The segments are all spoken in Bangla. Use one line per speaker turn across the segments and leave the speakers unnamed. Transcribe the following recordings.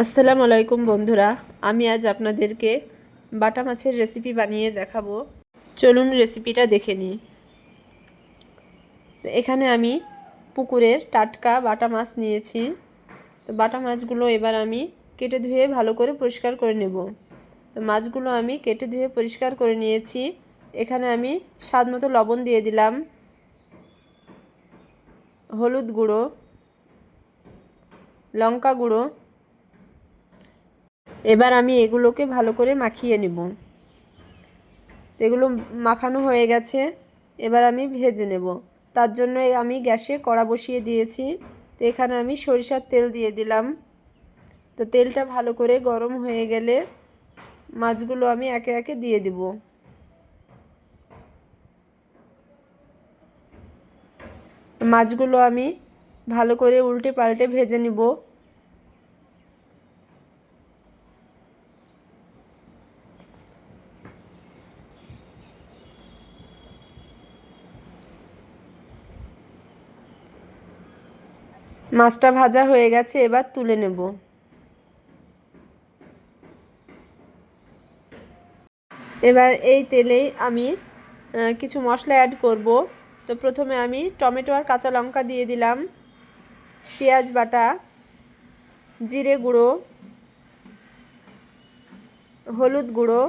আসসালামু আলাইকুম বন্ধুরা, আমি আজ আপনাদেরকে বাটা মাছের রেসিপি বানিয়ে দেখাবো। চলুন রেসিপিটা দেখে নিই। তো এখানে আমি পুকুরের টাটকা বাটা মাছ নিয়েছি। তো বাটা মাছগুলো এবার আমি কেটে ধুয়ে ভালো করে পরিষ্কার করে নেব। তো মাছগুলো আমি কেটে ধুয়ে পরিষ্কার করে নিয়েছি। এখানে আমি স্বাদ মতো লবণ দিয়ে দিলাম। হলুদ গুঁড়ো, লঙ্কা গুঁড়ো এবার আমি এগুলোকে ভালো করে মাখিয়ে নেব। এগুলো মাখানো হয়ে গেছে, এবার আমি ভেজে নেব। তার জন্য আমি গ্যাসে কড়া বসিয়ে দিয়েছি। তো এখানে আমি সরিষার তেল দিয়ে দিলাম। তো তেলটা ভালো করে গরম হয়ে গেলে মাছগুলো আমি একে একে দিয়ে দেব। মাছগুলো আমি ভালো করে উল্টে পাল্টে ভেজে নিব। মাছটা ভাজা হয়ে গেছে, এবার তুলে নেব। এবার এই তেলেই আমি কিছু মশলা অ্যাড করব। তো প্রথমে আমি টমেটো আর কাঁচা লঙ্কা দিয়ে দিলাম, পেঁয়াজ বাটা, জিরে গুঁড়ো, হলুদ গুঁড়ো।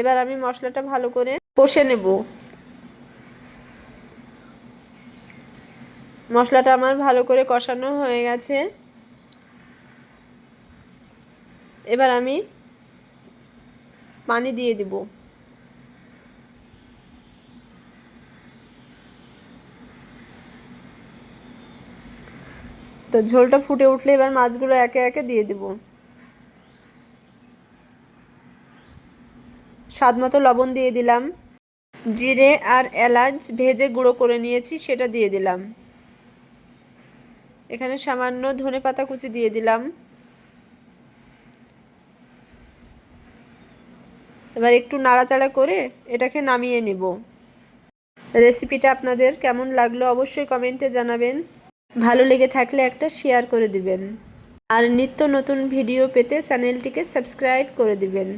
এবার আমি মশলাটা ভালো করে কষে নেব। মশলাটা আমার ভালো করে কষানো হয়ে গেছে। এবার আমি পানি দিয়ে দিব। তো ঝোলটা ফুটে উঠলে এবার মাছগুলো একে একে দিয়ে দেব। স্বাদ মতো লবণ দিয়ে দিলাম। জিরে আর এলাচ ভেজে গুঁড়ো করে নিয়েছি, সেটা দিয়ে দিলাম। এখানে সামান্য ধনে পাতা কুচি দিয়ে দিলাম। এবার একটু নাড়াচাড়া করে এটাকে নামিয়ে নেব। রেসিপিটা আপনাদের কেমন লাগল অবশ্যই কমেন্টে জানাবেন। ভালো লেগে থাকলে একটা শেয়ার করে দিবেন। আর নিত্য নতুন ভিডিও পেতে চ্যানেলটিকে সাবস্ক্রাইব করে দিবেন।